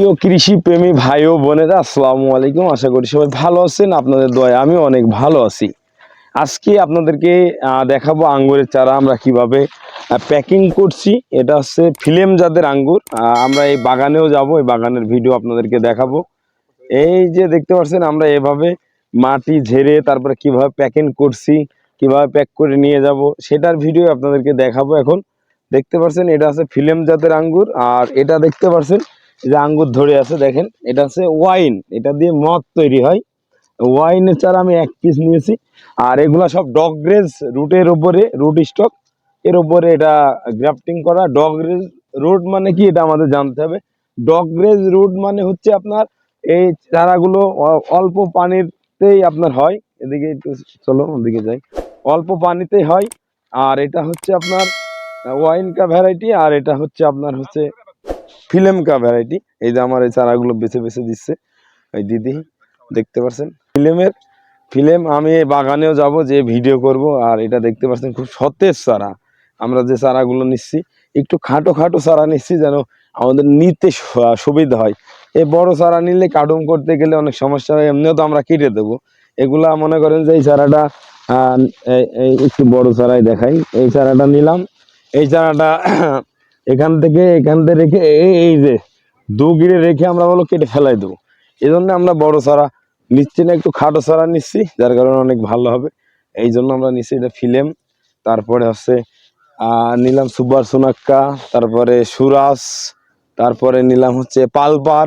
প্রিয় কৃষি প্রেমী ভাই ও বোনেরা, আসসালামু আলাইকুম। আশা করি সবাই ভালো আছেন, আপনাদের দয়া আমি অনেক ভালো আছি। আজকে আপনাদেরকে দেখাবো আঙ্গুরের চারা আমরা কীভাবে প্যাকিং করছি। এটা হচ্ছে ফিলেম জাতের আঙ্গুর। আমরা এই বাগানেও যাব, এই বাগানের ভিডিও আপনাদেরকে দেখাবো। এই যে দেখতে পাচ্ছেন, আমরা এভাবে মাটি ঝেড়ে তারপরে কীভাবে প্যাকিং করছি, কীভাবে প্যাক করে নিয়ে যাব, সেটার ভিডিও আপনাদেরকে দেখাবো এখন। দেখতে পাচ্ছেন, এটা আছে ফিলেম জাতের আঙ্গুর, আর এটা দেখতে পাচ্ছেন যে আঙ্গুর ধরে আছে, দেখেন, এটা হচ্ছে ওয়াইন, এটা দিয়ে মদ তৈরি হয়। ওয়াইনের চারা আমি এক পিস নিয়েছি, আর এগুলা সব ডগগ্রেজ রুটের উপরে রুট স্টক এর উপরে এটা গ্রাফটিং করা। ডগগ্রেজ রুট মানে কি, এটা আমাদের জানতে হবে। ডগগ্রেজ রুট মানে হচ্ছে আপনার এই চারাগুলো অল্প পানিতেই আপনার হয়। এদিকে একটু চলো, ওদিকে যাই। অল্প পানিতেই হয়, আর এটা হচ্ছে আপনার ওয়াইন কা ভ্যারাইটি আর এটা হচ্ছে আপনার হচ্ছে ফিলেম কা ভ্যারাইটি এই যে আমার এই চারাগুলো বেছে বেছে দিচ্ছে। এই দিদি, দেখতে পাচ্ছেন ফিলেমের, ফিলেম আমি বাগানেও যাব, যে ভিডিও করব, আর এটা দেখতে পাচ্ছেন খুব সতেজ চারা। আমরা যে চারাগুলো নিচ্ছি, একটু খাটো খাটো চারা নিচ্ছি যেন আমাদের নিতে সুবিধা হয়। এই বড় চারা নিলে কাটুম করতে গেলে অনেক সমস্যা হয়, এমনিও তো আমরা কেটে দেবো। এগুলা মনে করেন যে এই চারাটা একটু বড় চারাই দেখাই। এই চারাটা নিলাম। এই চারাটা এখান থেকে এখান থেকে রেখে এই যে দু গিরে রেখে আমরা বলো কেটে ফেলাই দেবো। এই জন্য আমরা বড় সারা নিচ্ছি না, একটু খাটো সারা নিচ্ছি, যার কারণে অনেক ভালো হবে। এই জন্য আমরা নিচ্ছি এটা ফিলেম, তারপরে হচ্ছে নিলাম সুপার সোনাক্কা, তারপরে সুরাস, তারপরে নিলাম হচ্ছে পালপার।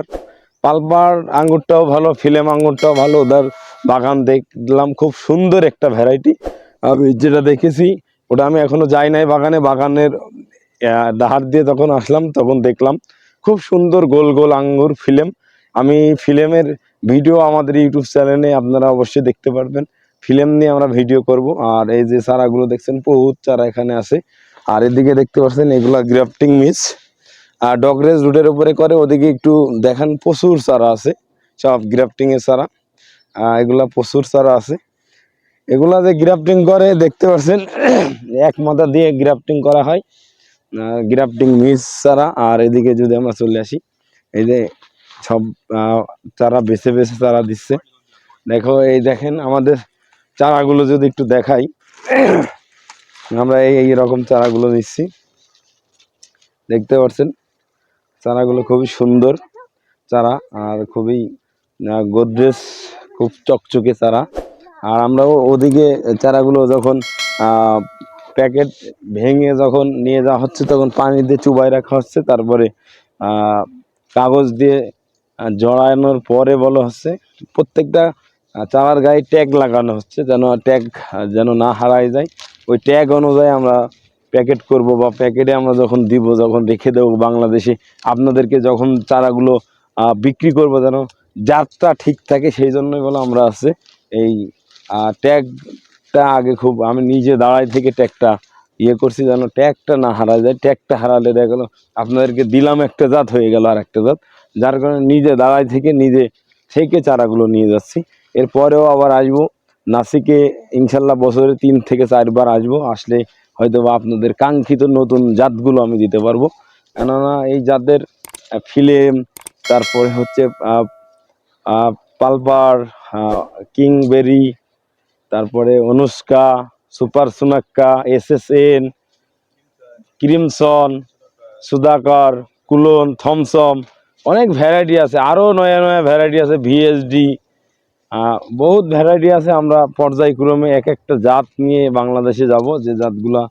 পালপার আঙ্গুরটাও ভালো, ফিলেম আঙ্গুরটাও ভালো, ওদের বাগান দেখলাম খুব সুন্দর একটা ভ্যারাইটি আমি যেটা দেখেছি, ওটা আমি এখনও যাই নাই বাগানে, বাগানের ডাহার দিয়ে তখন আসলাম, তখন দেখলাম খুব সুন্দর গোল গোল আঙ্গুর ফিলেম। আমি ফিল্মের ভিডিও আমাদের ইউটিউব চ্যানেলে আপনারা অবশ্যই দেখতে পারবেন। ফিল্ম নিয়ে আমরা ভিডিও করব। আর এই যে চারাগুলো দেখছেন, বহুত চারা এখানে আছে। আর এদিকে দেখতে পাচ্ছেন, এগুলা গ্রাফটিং মিস আর ডগরেজ রুটের উপরে করে, ওদিকে একটু দেখান, প্রচুর চারা আছে। সব গ্রাফটিং এর চারা। এগুলা প্রচুর চারা আছে। এগুলা যে গ্রাফটিং করে, দেখতে পাচ্ছেন, এক মাথা দিয়ে গ্রাফটিং করা হয়। গ্রাফটিং মিস চারা আর এদিকে যদি আমরা চলে আসি, এই যে সব চারা বেছে বেছে চারা দিচ্ছে। দেখো, এই দেখেন আমাদের চারাগুলো যদি একটু দেখাই, আমরা এই এই রকম চারাগুলো নিচ্ছি। দেখতে পাচ্ছেন, চারাগুলো খুবই সুন্দর চারা আর খুবই গোদরেজ, খুব চকচকে চারা। আর আমরাও ওদিকে চারাগুলো যখন প্যাকেট ভেঙে যখন নিয়ে যাওয়া হচ্ছে, তখন পানি দিয়ে চুবাই রাখা হচ্ছে। তারপরে কাগজ দিয়ে জড়ানোর পরে বলা হচ্ছে, প্রত্যেকটা চারার গায়ে ট্যাগ লাগানো হচ্ছে যেন ট্যাগ যেন না হারায় যায়। ওই ট্যাগ অনুযায়ী আমরা প্যাকেট করব বা প্যাকেটে আমরা যখন দিব, যখন রেখে দেবো বাংলাদেশে, আপনাদেরকে যখন চারাগুলো বিক্রি করব যেন জাতটা ঠিক থাকে, সেই জন্যই বলে আমরা আছে এই ট্যাগটা আগে খুব, আমি নিজে দাঁড়াই থেকে ট্যাগটা ইয়ে করছি যেন ট্যাগটা না হারা যায়, ট্যাগটা হারালে দেখা গেলো আপনাদেরকে দিলাম একটা জাত হয়ে গেল আর একটা জাত, যার কারণে নিজে দাঁড়াই থেকে নিজে থেকে চারাগুলো নিয়ে যাচ্ছি। এরপরেও আবার আসব, নাসিকে ইনশাল্লাহ বছরে তিন থেকে চারবার আসব, আসলে হয়তো বা আপনাদের কাঙ্ক্ষিত নতুন জাতগুলো আমি দিতে পারব। কেননা এই জাতের ফিলেম, তারপরে হচ্ছে পালপার কিংবেরি তারপরে Anushka, super Sonaka S S N Crimson, Sudhakar, colon, Thompson, অনেক ভ্যারাইটি আছে। আরও নয়া নয়া ভ্যারাইটি আছে ভিএসডি বহুত ভ্যারাইটি আছে। আমরা পর্যায়ক্রমে এক একটা জাত নিয়ে বাংলাদেশে যাব। যে জাতগুলা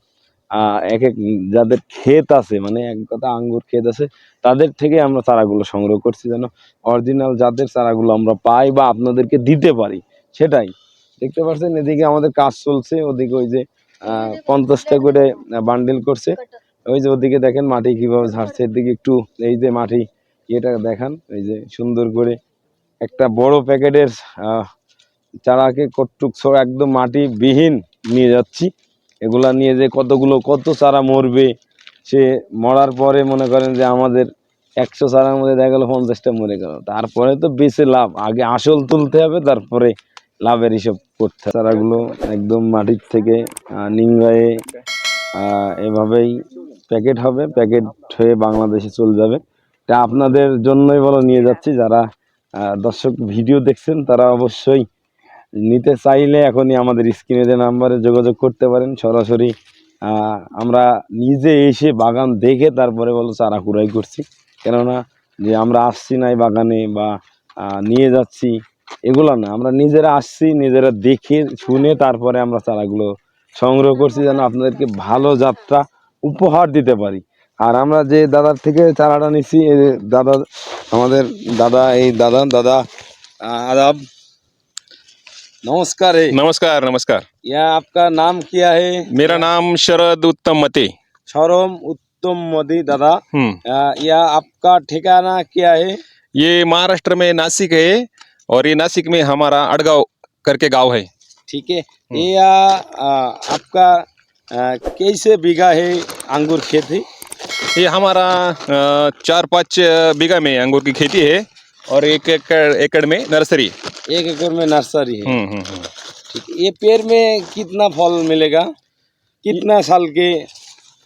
এক এক যাদের ক্ষেত আছে মানে এক কথা আঙ্গুর ক্ষেত আছে, তাদের থেকে আমরা চারাগুলো সংগ্রহ করছি যেন অরিজিনাল জাতের চারাগুলো আমরা পাই বা আপনাদেরকে দিতে পারি। সেটাই। দেখতে পাচ্ছেন এদিকে আমাদের কাজ চলছে, ওদিকে ওই যে পঞ্চাশটা করে বান্ডিল করছে। ওই যে ওদিকে দেখেন মাটি কীভাবে ঝাড়ছে, এদিকে একটু এই যে মাটি এটা দেখান, এই যে সুন্দর করে একটা বড় প্যাকেটের চারাকে কটুক ছড়া একদম মাটি বিহীন নিয়ে যাচ্ছি। এগুলা নিয়ে যে কতগুলো, কত চারা মরবে, সে মরার পরে মনে করেন যে আমাদের একশো চারার মধ্যে দেখা গেলো পঞ্চাশটা মরে গেল। তারপরে তো বেশি লাভ, আগে আসল তুলতে হবে, তারপরে লাভের হিসাব করতে চারাগুলো একদম মাটির থেকে নিংড়ায়ে এভাবেই প্যাকেট হবে, প্যাকেট হয়ে বাংলাদেশে চলে যাবে। তা আপনাদের জন্যই বলো নিয়ে যাচ্ছি, যারা দর্শক ভিডিও দেখছেন, তারা অবশ্যই নিতে চাইলে এখনই আমাদের স্ক্রিনে যে নাম্বারে যোগাযোগ করতে পারেন। সরাসরি আমরা নিজে এসে বাগান দেখে তারপরে বলো চারা কুড়াই করছি। কেননা যে আমরা আসছি না এই বাগানে বা নিয়ে যাচ্ছি এগুলো না আমরা নিজেরা আসছি নিজেরা দেখে শুনে তারপরে আমরা চারাগুলো সংগ্রহ করছি যেন আপনাদেরকে ভালো যাত্রা উপহার দিতে পারি আর আমরা যে দাদার থেকে চারাটা নিচ্ছি এই যে দাদা আমাদের দাদা এই দাদা দাদা আহ, আদাব नमस्कार है नमस्कार नमस्कार यह आपका नाम क्या है मेरा नाम शरद उत्तम मते शरम उत्तम मोदी दादा हम्म अ, यह आपका ठिकाना क्या है ये महाराष्ट्र में नासिक है और ये नासिक में हमारा अड़गांव करके गाँव है। ठीक है। ये अ, आपका अ, कैसे बीघा है अंगूर खेती ये हमारा अ, चार पाँच बीघा में अंगूर की खेती है और एक एकड़ एकड़ में नर्सरी। एक एकड़ में नर्सरी है। हम्म हम्म हम्म। ठीक है। ये पेड़ में कितना फल मिलेगा? कितना साल के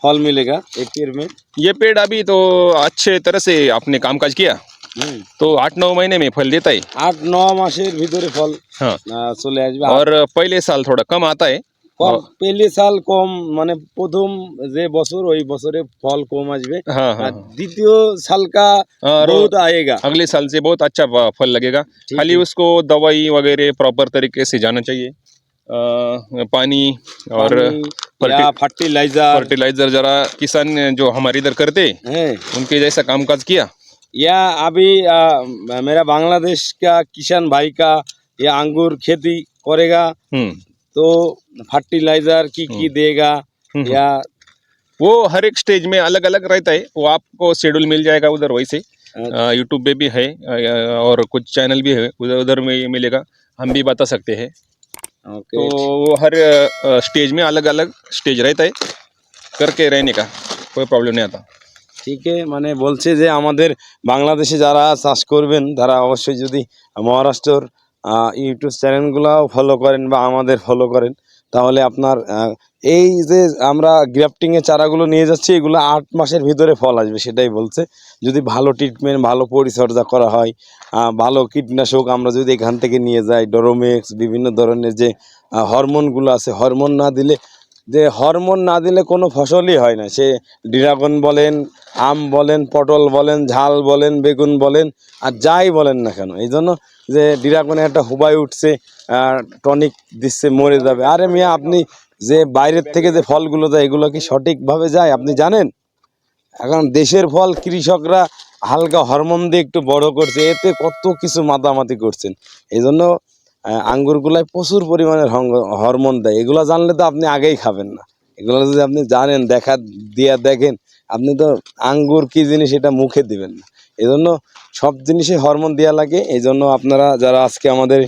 फल मिलेगा एक पेड़ में? ये पेड़ अभी तो अच्छे तरह से आपने कामकाज किया। হুম। तो आठ नौ महीने में फल देता है আট ন মাসের ভিতরে ফল हाँ আহ, চলে আসবে और पहले साल थोड़ा कम आता है কম পেলে সাল কম মানে প্রথম যে বছর ওই বছরে ফল কম আসবে हाँ আর हाँ দ্বিতীয় সালকা और বহুত আয়েগা अगले साल से बहुत अच्छा फ- फल लगेगा ठीक खाली है। उसको दवाई वगैरह प्रॉपर तरीके से जाना चाहिए अ, पानी और पानी या फर्टिलाइजर फर्टिलाइजर जरा किसान जो हमारे इधर करते है उनके जैसा कामकाज किया या अभी आ, मेरा बांग्लादेश का किसान भाई का या अंगूर खेती करेगा हम्म। तो फर्टिलाइज़र की की देगा हम्म। या वो हर एक स्टेज में अलग अलग रहता है वो आपको शेड्यूल मिल जाएगा उधर वैसे। यूट्यूब पे भी है और कुछ चैनल भी है उधर उधर में ये मिलेगा हम भी बता सकते हैं। तो वो हर स्टेज में अलग अलग स्टेज रहता है करके रहने का कोई प्रॉब्लम नहीं आता। ঠিক মানে বলছে যে আমাদের বাংলাদেশে যারা চাষ করবেন, তারা অবশ্যই যদি মহারাষ্ট্রর ইউটিউব চ্যানেলগুলোও ফলো করেন বা আমাদের ফলো করেন, তাহলে আপনার এই যে আমরা গ্রাফটিংয়ের চারাগুলো নিয়ে যাচ্ছি, এগুলো আট মাসের ভিতরে ফল আসবে সেটাই বলছে। যদি ভালো ট্রিটমেন্ট ভালো পরিচর্যা করা হয় ভালো কীটনাশক আমরা যদি এখান থেকে নিয়ে যাই ডোরোমেক্স বিভিন্ন ধরনের যে হরমোনগুলো আছে, হরমোন না দিলে, যে হরমোন না দিলে কোনো ফসলই হয় না। সে ড্রাগন বলেন আম বলেন, পটল বলেন, ঝাল বলেন, বেগুন বলেন, আর যাই বলেন না কেন, এই জন্য যে ড্রাগনে একটা হুবাই উঠছে টনিক দিচ্ছে, মরে যাবে। আরে মিয়া, আপনি যে বাইরের থেকে যে ফলগুলো যায় এগুলো কি সঠিকভাবে যায়, আপনি জানেন? এখন দেশের ফল কৃষকরা হালকা হরমোন দিয়ে একটু বড় করছে, এতে কত কিছু মাতামাতি করছেন। এই জন্য আঙ্গুরগুলায় প্রচুর পরিমাণের হং- হরমোন দেয়। এগুলো জানলে তো আপনি আগেই খাবেন না। এগুলো যদি আপনি জানেন, দেখা দিয়া দেখেন আপনি তো আঙ্গুর কি জিনিস এটা মুখে দিবেন না। এই জন্য সব জিনিসে হরমোন দেওয়া লাগে। এই জন্য আপনারা যারা আজকে আমাদের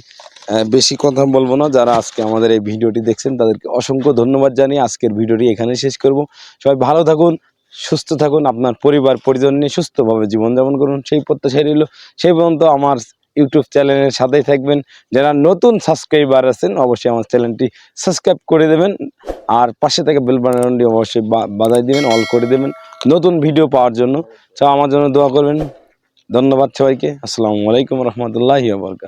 বেশি কথা বলব না, যারা আজকে আমাদের এই ভিডিওটি দেখছেন, তাদেরকে অসংখ্য ধন্যবাদ জানিয়ে আজকের ভিডিওটি এখানে শেষ করব। সবাই ভালো থাকুন, সুস্থ থাকুন, আপনার পরিবার, পরিজন নিয়ে সুস্থভাবে জীবনযাপন করুন। সেই প্রত্যাশাই রইল। সেই পর্যন্ত আমার ইউটিউব চ্যানেলের সাথেই থাকবেন। যারা নতুন সাবস্ক্রাইবার আছেন, অবশ্যই আমার চ্যানেলটি সাবস্ক্রাইব করে দেবেন। আর পাশে থেকে বেল বাটনটি অবশ্যই বাজাই দেবেন, অল করে দেবেন নতুন ভিডিও পাওয়ার জন্য। তো আমার জন্য দোয়া করবেন। ধন্যবাদ সবাইকে। আসসালামু আলাইকুম রহমতুল্লাহ বরকাত